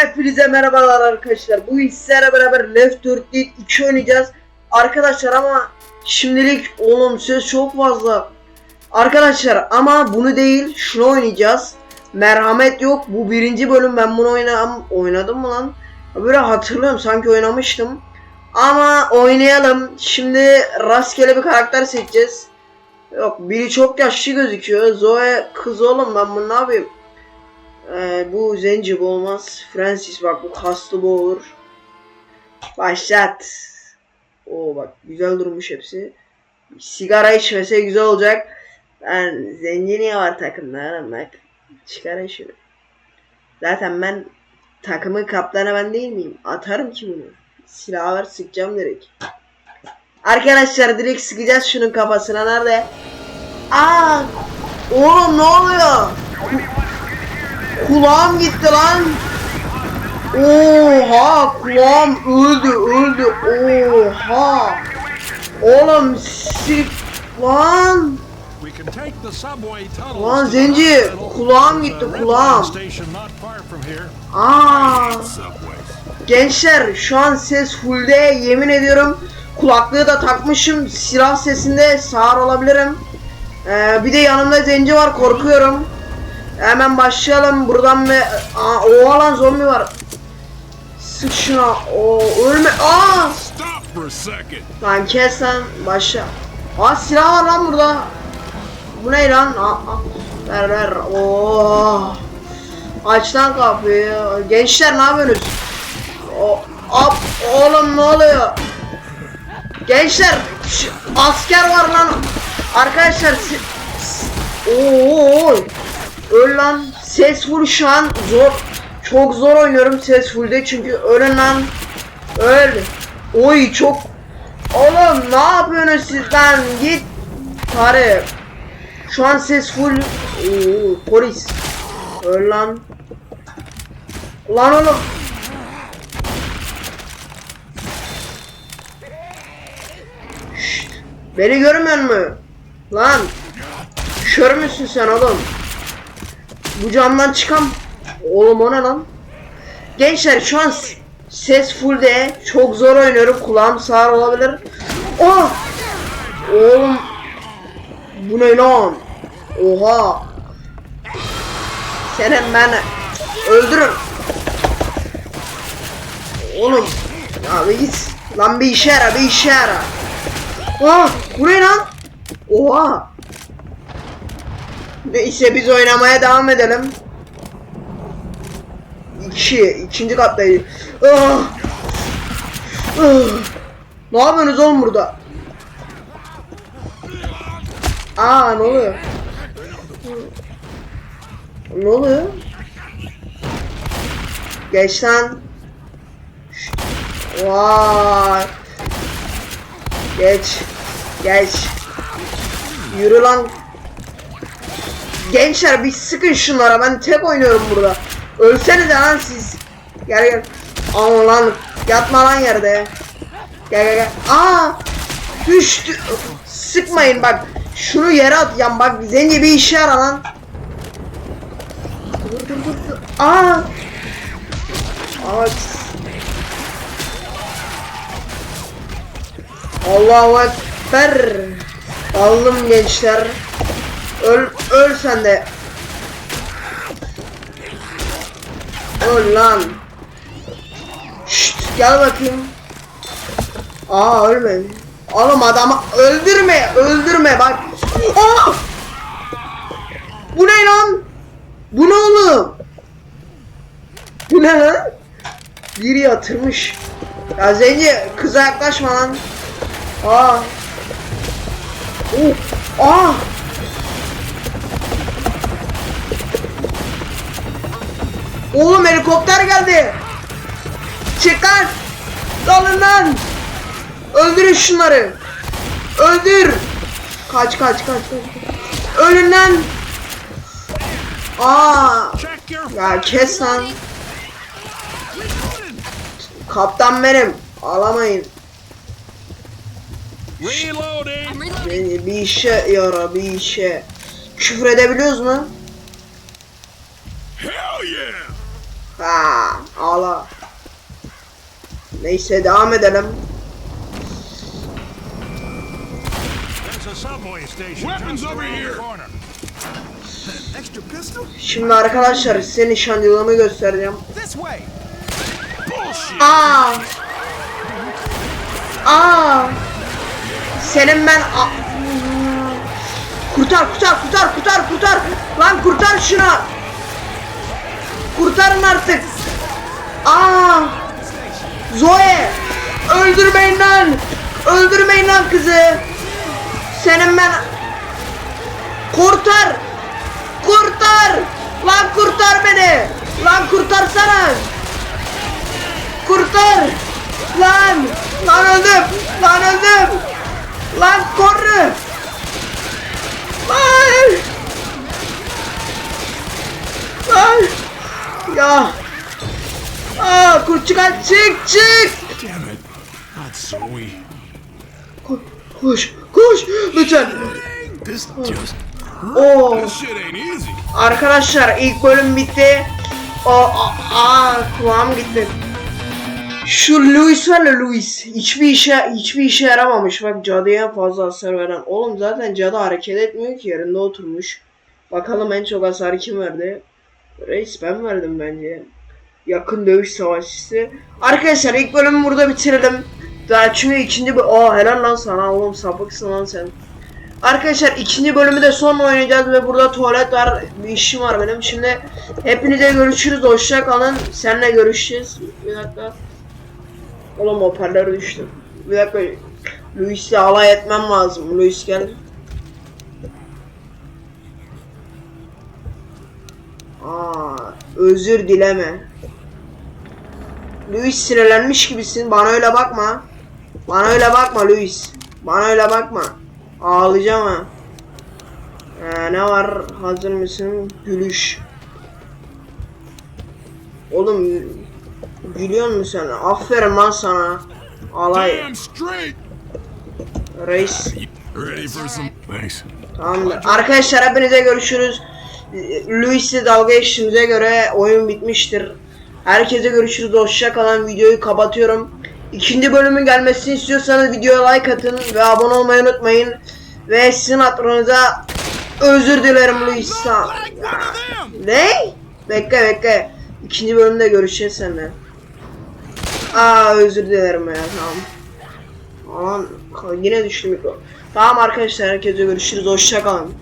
Hepinize merhabalar arkadaşlar. Bu sizlerle beraber Left 4 Dead 2 oynayacağız. Arkadaşlar ama şimdilik oğlum ses çok fazla. Arkadaşlar ama bunu değil şunu oynayacağız. Merhamet yok. Bu birinci bölüm ben bunu oynam oynadım mı lan? Böyle hatırlıyorum sanki oynamıştım. Ama oynayalım. Şimdi rastgele bir karakter seçeceğiz. Yok biri çok yaşlı gözüküyor. Zoe kız oğlum ben bunu ne yapayım? Ee, bu zenci bu olmaz. Francis bak bu kaslı bu olur. Başlat. Oo bak güzel durmuş hepsi. Sigara içmese güzel olacak. Ben zenci var takımda bak. Çıkarın şunu. Zaten ben takımın kaptanı ben değil miyim? Atarım ki bunu. Silahı var sıkacağım direkt. Arkadaşlar direkt sıkacağız şunun kafasına nerede? Aa! Oğlum ne oluyor? Kulağım gitti lan. Oha kulağım öldü öldü. Oha. Oğlum sik lan. Lan zenci, kulağım gitti, kulağım. Aa. Gençler şu an ses fullde yemin ediyorum kulaklığı da takmışım silah sesinde sağır olabilirim. Ee, bir de yanımda zenci var korkuyorum. Hemen başlayalım buradan ve Aa, oha lan zombi var. Sık şuna. O ölme. Aa! Lan kes lan başla. Aa silah var lan burada. Bu ne lan? Aa, aa. Ver ver. Oo. Aç lan kapıyı. Gençler ne yapıyorsunuz? O, ap, oğlum ne oluyor? Gençler asker var lan. Arkadaşlar Oo. Öl lan. Ses full şu an zor. Çok zor oynuyorum ses fullde çünkü ölün lan. Öl. Oy çok. Oğlum ne yapıyorsunuz siz lan? Git. Tarık. Şu an ses full. Oo, polis. Öl lan. Lan oğlum. Şşt, Beni görmüyor musun? Lan. Kör müsün sen oğlum? Bu camdan çıkan. Oğlum o ne lan? Gençler şu an ses fullde çok zor oynuyorum kulağım sağır olabilir. Oh! Oğlum bu ne lan? Oha! Senin ben öldürün. Oğlum ya bir git. Lan bir işe yara bir işe yara. Ah bu ne lan? Oha! Neyse biz oynamaya devam edelim. İki, ikinci kattayız. Ah! Ah! Ne yapıyorsunuz oğlum burada? Aa ne oluyor? Ne oluyor? Geç lan. Vay. Geç. Geç. Yürü lan. Gençler bir sıkın şunlara ben tek oynuyorum burada. Ölsenize lan siz. Gel gel. Aman lan yatma lan yerde. Gel gel gel. Aa! Düştü. Sıkmayın bak. Şunu yere atacağım bak zenci bir işe yara lan. Dur dur dur. dur. Aa! Evet. Allahu Ekber. Aldım gençler. Öl, öl sen de. Öl lan. Şşt, gel bakayım. Aa ölme. Oğlum adamı öldürme, öldürme bak. Aa! Bu ne lan? Bu ne oğlum? Bu ne lan? Biri yatırmış. Ya Zenci kıza yaklaşma lan. Aa. Oh. Aa. Oğlum helikopter geldi. Çıkar. Dalın lan. Öldürün şunları. Öldür. Kaç kaç kaç kaç. Ölün lan. Aa. Ya kes lan. Kaptan benim. Alamayın. reloading. Bir işe yara bir işe. Küfür edebiliyoruz mu? Ha, ağla. Neyse devam edelim. Şimdi arkadaşlar size nişancılığımı göstereceğim. Aa! Aa! Senin ben Kurtar kurtar kurtar kurtar kurtar Lan kurtar şunu Kurtarın artık Aa! Zoe Öldürmeyin lan Öldürmeyin lan kızı Senin ben Kurtar Kurtar Lan kurtar beni Lan kurtarsana Kurtar! Lan! Lan öldüm! Lan öldüm! Lan koru! Lan! Lan! Ya! Aa, kurt çıkar çık çık! Ko- Koş koş lütfen. Oo. Easy. Arkadaşlar ilk bölüm bitti. O aa, kulağım gitti. Şu Louis var ya Louis. Hiçbir işe hiçbir işe yaramamış. Bak cadıya fazla hasar veren. Oğlum zaten cadı hareket etmiyor ki yerinde oturmuş. Bakalım en çok hasar kim verdi? Reis ben verdim bence. Yakın dövüş savaşçısı. Arkadaşlar ilk bölümü burada bitirelim. Daha çünkü ikinci bölüm... Aa helal lan sana oğlum sapıksın lan sen. Arkadaşlar ikinci bölümü de son oynayacağız ve burada tuvalet var. Bir işim var benim. Şimdi hepinize görüşürüz. Hoşça kalın. Seninle görüşeceğiz. Bir dakika. Oğlum hoparlör düştü. Bir dakika. Luis'le alay etmem lazım. Luis gel. Özür dileme. Luis sinirlenmiş gibisin. Bana öyle bakma. Bana öyle bakma Luis. Bana öyle bakma. Ağlayacağım ha. Ee, ne var? Hazır mısın? Gülüş. Oğlum gülüyor musun sen? Aferin lan sana. Alay. Reis. Tamamdır. Arkadaşlar hepinize görüşürüz. Luis'le dalga geçtiğimize göre oyun bitmiştir. Herkese görüşürüz. Hoşça kalın. Videoyu kapatıyorum. İkinci bölümün gelmesini istiyorsanız videoya like atın ve abone olmayı unutmayın. Ve sizin hatırınıza özür dilerim them. Ne? Bekle bekle. İkinci bölümde görüşeceğiz seninle. Aa özür dilerim ya tamam. Aman yine düştü mikro. Tamam arkadaşlar herkese görüşürüz. Hoşça kalın.